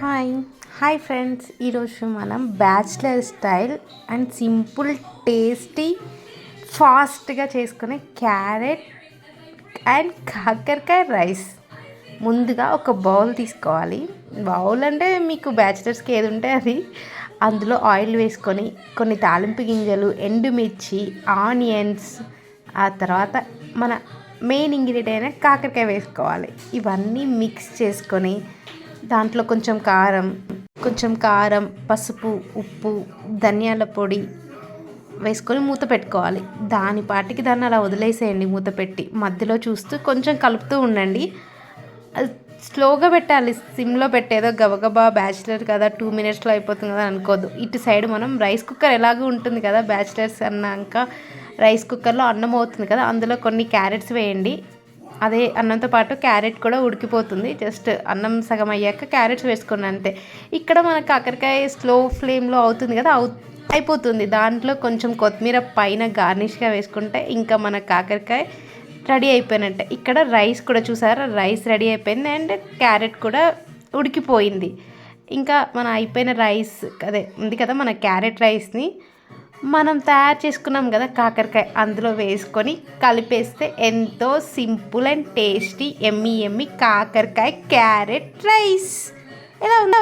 Hi hi friends ఈరోజు మనం bachelor style and simple tasty ఫాస్ట్గా చేసుకునే క్యారెట్ అండ్ కాకరకాయ రైస్. ముందుగా ఒక బౌల్ తీసుకోవాలి. బౌల్ అంటే మీకు బ్యాచిలర్స్కి ఏది ఉంటే అది. అందులో ఆయిల్ వేసుకొని కొన్ని తాలింపు గింజలు ఎండుమిర్చి ఆనియన్స్ ఆ తర్వాత మన మెయిన్ ఇంగ్రీడియంట్ అయిన కాకరకాయ వేసుకోవాలి. ఇవన్నీ మిక్స్ చేసుకొని దాంట్లో కొంచెం కారం కొంచెం కారం పసుపు ఉప్పు ధనియాల పొడి వేసుకొని మూత పెట్టుకోవాలి. దాని పాటికి దాన్ని అలా వదిలేసేయండి మూత పెట్టి. మధ్యలో చూస్తూ కొంచెం కలుపుతూ ఉండండి. అది స్లోగా పెట్టాలి. సిమ్లో పెట్టేదో గబగబా బ్యాచిలర్ కదా టూ మినిట్స్లో అయిపోతుంది కదా అనుకోద్దు. ఇటు సైడ్ మనం రైస్ కుక్కర్ ఎలాగో ఉంటుంది కదా బ్యాచిలర్స్ అన్నాక రైస్ కుక్కర్లో అన్నం అవుతుంది కదా అందులో కొన్ని క్యారెట్స్ వేయండి. అదే అన్నంతో పాటు క్యారెట్ కూడా ఉడికిపోతుంది. జస్ట్ అన్నం సగం అయ్యాక క్యారెట్స్ వేసుకున్నాను అంతే. ఇక్కడ మన కాకరకాయ స్లో ఫ్లేమ్లో అవుతుంది కదా అవు అయిపోతుంది. దాంట్లో కొంచెం కొత్తిమీర పైన గార్నిష్గా వేసుకుంటే ఇంకా మన కాకరకాయ రెడీ అయిపోయినట్టే. ఇక్కడ రైస్ కూడా చూసారా? రైస్ రెడీ అయిపోయింది అండ్ క్యారెట్ కూడా ఉడికిపోయింది. ఇంకా మన అయిపోయిన రైస్ అదే ఉంది కదా మన క్యారెట్ రైస్ని మనం తయారు చేసుకున్నాం కదా కాకరకాయ అందులో వేసుకొని కలిపేస్తే ఎంతో సింపుల్ అండ్ టేస్టీ ఎమ్మి ఎమ్మి కాకరకాయ క్యారెట్ రైస్. ఎలా ఉందా?